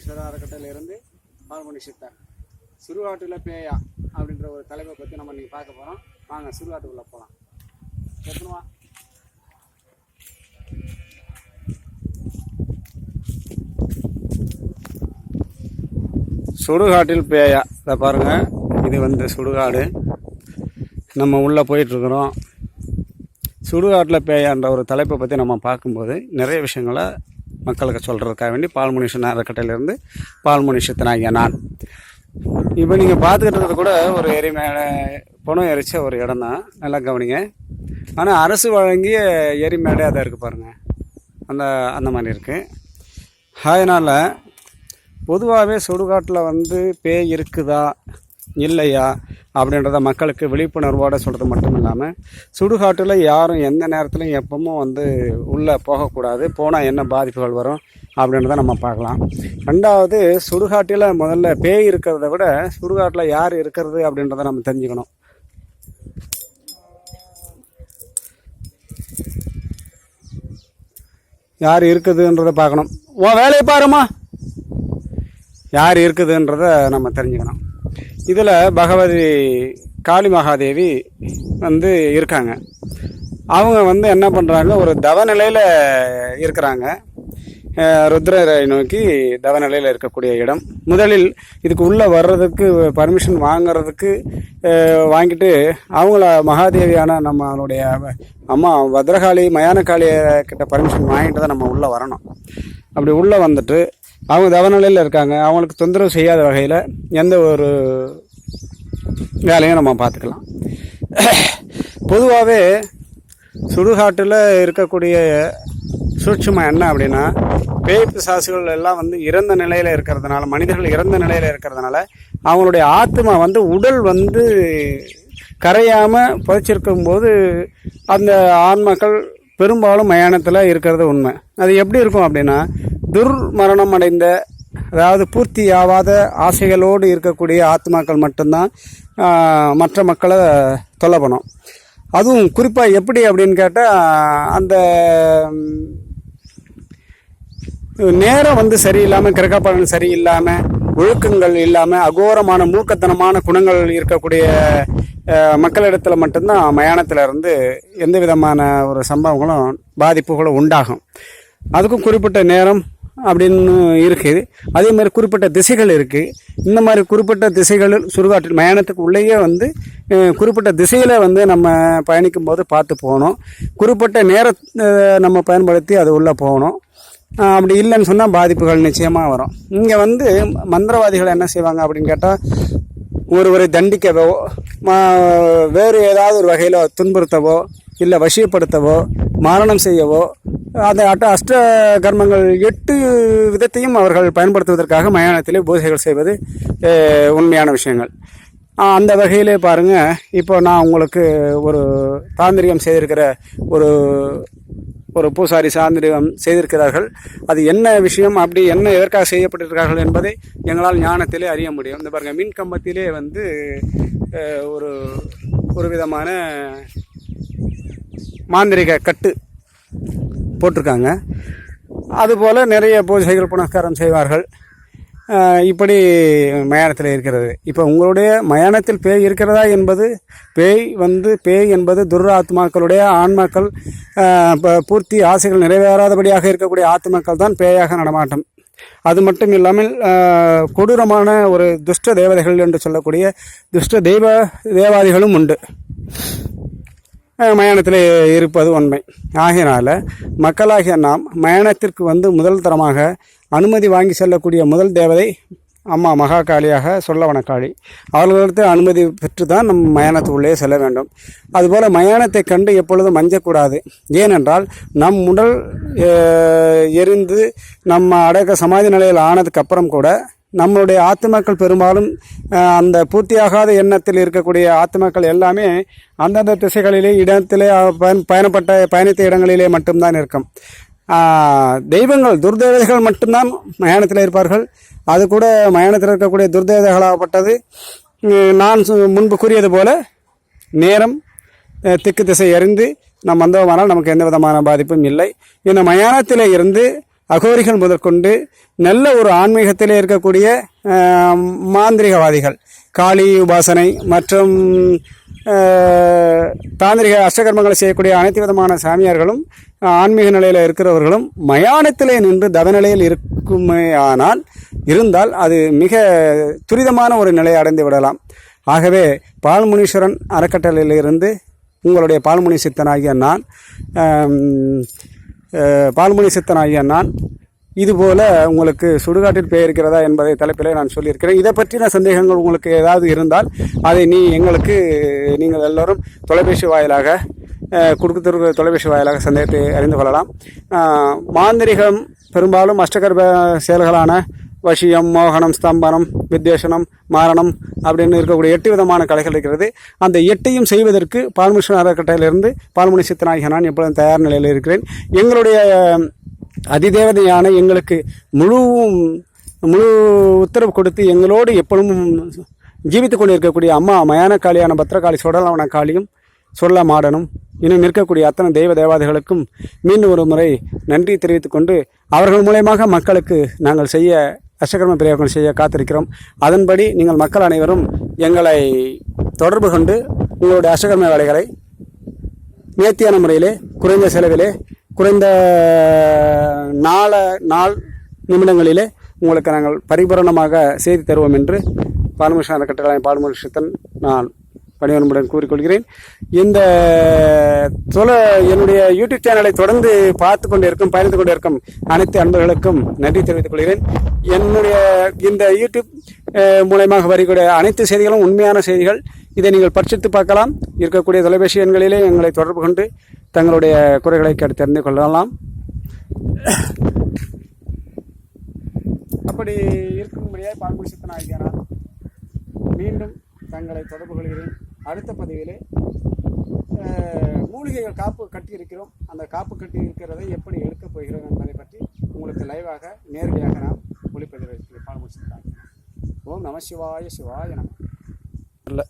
பால்முனீஸ்வரர் அறக்கட்டளையிலிருந்து பால்முனி சித்தர். சுடுகாட்டில் பேயா அப்படின்ற ஒரு தலைப்பை பற்றி நம்ம இன்றைக்கி பார்க்க போகிறோம் வாங்க சிறுவாட்டுக்குள்ளே போகலாம் எத்தனுவா சுடுகாட்டில் பேயா. இதை பாருங்கள் இது வந்து சுடுகாடு. நம்ம உள்ளே போயிட்டுருக்குறோம். சுடுகாட்டில் பேயான்ற ஒரு தலைப்பை பற்றி நம்ம பார்க்கும்போது நிறைய விஷயங்களை மக்களுக்கு சொல்கிறதுக்காக வேண்டி பால்முனிஷன் அறக்கட்டையிலேருந்து பால்முனிஷத்தினாகிய நான். இப்போ நீங்கள் பார்த்துக்கிட்டு இருக்கிறது கூட ஒரு எரி பணம் எரிச்ச ஒரு இடம் தான் நல்லா கவனிங்க. ஆனால் அரசு வழங்கிய எரி மேடை அதை இருக்குது பாருங்கள் அந்த அந்த மாதிரி இருக்குது அதனால் பொதுவாகவே சுடுகாட்டில் வந்து பேய் இருக்குதா? இல்லையா அப்படின்றத மக்களுக்கு விழிப்புணர்வோடு சொல்கிறது மட்டும் இல்லாமல் சுடுகாட்டில் யாரும் எந்த நேரத்துலையும் எப்பவும் வந்து உள்ளே போகக்கூடாது. போனால் என்ன பாதிப்புகள் வரும் அப்படின்றத நம்ம பார்க்கலாம். ரெண்டாவது சுடுகாட்டில் முதல்ல பேய் இருக்கிறத விட சுடுகாட்டில் யார் இருக்கிறது அப்படின்றத நம்ம தெரிஞ்சுக்கணும். யார் இருக்குதுன்றதை பார்க்கணும். உன் வேலையை பாருமா யார் இருக்குதுன்றத நம்ம தெரிஞ்சுக்கணும். இதில் பகவதி காளி மகாதேவி வந்து இருக்காங்க. அவங்க வந்து என்ன பண்ணுறாங்க ஒரு தவநிலையில் இருக்கிறாங்க. ருத்ரரை நோக்கி தவநிலையில் இருக்கக்கூடிய இடம். முதலில் இதுக்கு உள்ளே வர்றதுக்கு பர்மிஷன் வாங்குறதுக்கு வாங்கிட்டு அவங்கள மகாதேவியான நம்மளுடைய அம்மா பத்ரகாளி மயானகாளி கிட்ட பர்மிஷன் வாங்கிட்டு தான் நம்ம உள்ளே வரணும். அப்படி உள்ளே வந்துட்டு அவங்க தவநிலையில் இருக்காங்க. அவங்களுக்கு தொந்தரவு செய்யாத வகையில் எந்த ஒரு வேலையும் நம்ம பார்த்துக்கலாம். பொதுவாகவே சுடுகாட்டில் இருக்கக்கூடிய சூட்சுமம் என்ன அப்படின்னா பேய் பிசாசுகள் எல்லாம் வந்து இறந்த நிலையில் இருக்கிறதுனால மனிதர்கள் இறந்த நிலையில் இருக்கிறதுனால அவங்களுடைய ஆத்மா வந்து உடல் வந்து கரையாமல் புதைச்சிருக்கும் போது அந்த ஆன்மாக்கள் பெரும்பாலும் மயானத்தில் இருக்கிறது உண்மை. அது எப்படி இருக்கும் அப்படின்னா துர்மரணம் அடைந்த அதாவது பூர்த்தி ஆகாத ஆசைகளோடு இருக்கக்கூடிய ஆத்மாக்கள் மட்டும்தான் மற்ற மக்களை தொல்லை பண்ணும். அதுவும் குறிப்பாக எப்படி அப்படின்னு கேட்டால் அந்த நேரம் வந்து சரியில்லாமல் கிரகப்பலன் சரியில்லாமல் ஒழுக்கங்கள் இல்லாமல் அகோரமான மூர்க்கத்தனமான குணங்கள் இருக்கக்கூடிய மக்களிடத்தில் மட்டும்தான் மயானத்தில் இருந்து எந்த விதமான ஒரு சம்பவங்களும் பாதிப்புகளும் உண்டாகும். அதுக்கும் குறிப்பிட்ட நேரம் அப்படின்னு இருக்குது அதே மாதிரி குறிப்பிட்ட திசைகள் இருக்குது இந்த மாதிரி குறிப்பிட்ட திசைகள் சுடுகாட்டில் மயானத்துக்கு உள்ளேயே வந்து குறிப்பிட்ட திசையில் வந்து நம்ம பயணிக்கும் போது பார்த்து போகணும். குறிப்பிட்ட நேரத்தை நம்ம பயன்படுத்தி அது உள்ளே போகணும். அப்படி இல்லைன்னு சொன்னால் பாதிப்புகள் நிச்சயமாக வரும். இங்கே வந்து மந்திரவாதிகள் என்ன செய்வாங்க அப்படின்னு கேட்டால் ஒருவரை தண்டிக்கவோ மா- வேறு ஏதாவது ஒரு வகையில் துன்புறுத்தவோ இல்லை வசியப்படுத்தவோ மாரணம் செய்யவோ அந்த அட்ட அஷ்ட கர்மங்கள் எட்டு விதத்தையும் அவர்கள் பயன்படுத்துவதற்காக மயானத்திலே பூஜைகள் செய்வது உண்மையான விஷயங்கள். அந்த வகையிலே பாருங்கள் இப்போ நான் உங்களுக்கு ஒரு தாந்திரிகம் செய்திருக்கிற ஒரு ஒரு பூசாரி சாந்திரிகம் செய்திருக்கிறார்கள். அது என்ன விஷயம் அப்படி என்ன எதற்காக செய்யப்பட்டிருக்கிறார்கள் என்பதை எங்களால் ஞானத்திலே அறிய முடியும். இந்த பாருங்கள் மின் கம்பத்திலே வந்து ஒரு ஒரு விதமான மாந்திரிக கட்டு போட்டிருக்காங்க. அதுபோல் நிறைய பூஜைகள் புனஸ்காரம் செய்வார்கள். இப்படி மயானத்தில் இருக்கிறது. இப்போ உங்களுடைய மயானத்தில் பேய் இருக்கிறதா என்பது பேய் வந்து பேய் என்பது துராத்மாக்களுடைய ஆன்மாக்கள் ப- பூர்த்தி ஆசைகள் நிறைவேறாதபடியாக இருக்கக்கூடிய ஆத்மாக்கள் தான் பேயாக நடமாட்டம். அது மட்டும் இல்லாமல் கொடூரமான ஒரு துஷ்ட தேவதைகள் என்று சொல்லக்கூடிய துஷ்ட தெய்வ தேவாதிகளும் உண்டு. மயானத்தில் இருப்பது உண்மை. ஆகையினால் மக்களாகிய நாம் மயானத்திற்கு வந்து முதல் தரமாக அனுமதி வாங்கி செல்லக்கூடிய முதல் தேவதை அம்மா மகாகாளியாக சொல்லவனக்காளி. அவர்களிடத்தில் அனுமதி பெற்று தான் நம் மயானத்துக்குள்ளே செல்ல வேண்டும். அதுபோல் மயானத்தை கண்டு எப்பொழுதும் மஞ்சக்கூடாது ஏனென்றால் நம் உடல் எரிந்து நம்ம அடக்க சமாதி நிலையில் ஆனதுக்கு அப்புறம் கூட நம்மளுடைய ஆத்மாக்கள் பெரும்பாலும் அந்த பூர்த்தியாகாத எண்ணத்தில் இருக்கக்கூடிய ஆத்மாக்கள் எல்லாமே அந்தந்த திசைகளிலே இடத்திலே பயன் பயணப்பட்ட பயணித்த இடங்களிலே மட்டும்தான் இருக்கும். தெய்வங்கள் துர்தேவதைகள் மட்டும்தான் மயானத்தில் இருப்பார்கள். அது கூட மயானத்தில் இருக்கக்கூடிய துர்தேவதைகளாகப்பட்டது. நான் சு- முன்பு கூறியது போல நேரம் திக்கு திசை அறிந்து நாம் வந்தோமானால் நமக்கு எந்த விதமான பாதிப்பும் இல்லை. இந்த மயானத்தில் இருந்து அகோரிகள் முதற்கொண்டு நல்ல ஒரு ஆன்மீகத்திலே இருக்கக்கூடிய மாந்திரிகவாதிகள். காளி உபாசனை மற்றும் தாந்திரிக அஷ்டகர்மங்களை செய்யக்கூடிய அனைத்து விதமான சாமியார்களும் ஆன்மீக நிலையில் இருக்கிறவர்களும் மயானத்திலே நின்று தவநிலையில் இருக்குமே ஆனால் இருந்தால் அது மிக துரிதமான ஒரு நிலையை அடைந்து விடலாம். ஆகவே பால்முனீஸ்வரன் அறக்கட்டளையிலிருந்து உங்களுடைய பால்முனி சித்தனாகிய நான் பால்முனி சித்தன் ஐயன் நான். இதுபோல உங்களுக்கு சுடுகாட்டில் பேர் என்பதை தலைப்பிலே நான் சொல்லியிருக்கிறேன். இதை பற்றின சந்தேகங்கள் உங்களுக்கு ஏதாவது இருந்தால் அதை நீ எங்களுக்கு நீங்கள் எல்லோரும் தொலைபேசி வாயிலாக அஹ், தொலைபேசி வாயிலாக சந்தேகத்தை அறிந்து கொள்ளலாம். மாந்திரிகம் பெரும்பாலும் அஷ்டகர்ப செயல்களான வசியம் மோகனம் ஸ்தம்பனம் வித்வேஷனம் மாரணம் அப்படின்னு இருக்கக்கூடிய எட்டு விதமான கலைகள் இருக்கிறது. அந்த எட்டையும் செய்வதற்கு பால்முஷன் அறக்கட்டையிலிருந்து பால்முனி சித்தநாயகன் நான் எப்பொழுதும் தயார் நிலையில் இருக்கிறேன். எங்களுடைய அதிதேவதையான எங்களுக்கு முழு முழு உத்தரவு கொடுத்து எங்களோடு எப்பொழுதும் ஜீவித்துக் கொண்டிருக்கக்கூடிய அம்மா மயான காளியான பத்திரகாளி சுடலவன காளியும் சொல்ல மாடனும் இன்னும் இருக்கக்கூடிய அத்தனை தெய்வ தேவாதைகளுக்கும் மீண்டும் ஒரு முறை நன்றி தெரிவித்துக்கொண்டு அவர்கள் மூலயமாக மக்களுக்கு நாங்கள் செய்ய அஷ்டகர்ம பிரியாக்கள் செய்ய காத்திருக்கிறோம். அதன்படி நீங்கள் மக்கள் அனைவரும் எங்களை தொடர்பு கொண்டு உங்களுடைய அஷ்டகர்ம வேலைகளை நேர்த்தியான முறையிலே குறைந்த செலவிலே குறைந்த நாள நாள் நிமிடங்களிலே உங்களுக்கு நாங்கள் பரிபூரணமாக செய்து தருவோம் என்று பால்முஷன் அறக்கட்டளை பால்முஷத்தன் நான் பணிவன்புடன் கூறிக்கொள்கிறேன். இந்த தொலை என்னுடைய யூடியூப் சேனலை தொடர்ந்து பார்த்து கொண்டு இருக்கும் பயணித்து கொண்டு இருக்கும் அனைத்து அன்பர்களுக்கும் நன்றி தெரிவித்துக் கொள்கிறேன். என்னுடைய இந்த யூடியூப் மூலயமாக வரக்கூடிய அனைத்து செய்திகளும் உண்மையான செய்திகள். இதை நீங்கள் பரிசித்து பார்க்கலாம். இருக்கக்கூடிய தொலைபேசி எண்களிலே எங்களை தொடர்பு கொண்டு தங்களுடைய குறைகளை கேட்டு தெரிந்து கொள்ளலாம். அப்படி இருக்கும்படியாக பால்குடி சித்தன் மீண்டும் தங்களை தொடர்பு கொள்கிறேன். அடுத்த பதிவிலே மூலிகைகள் காப்பு கட்டி இருக்கிறோம் அந்த காப்பு கட்டி இருக்கிறதை எப்படி எடுக்கப் போகிறோம் என்பதை பற்றி உங்களுக்கு லைவாக நேரடியாக நாம் ஒளிப்பதிவு பால்குடி சித்தன் ஓம் நம சிவாய சிவாய நம. இல்லை.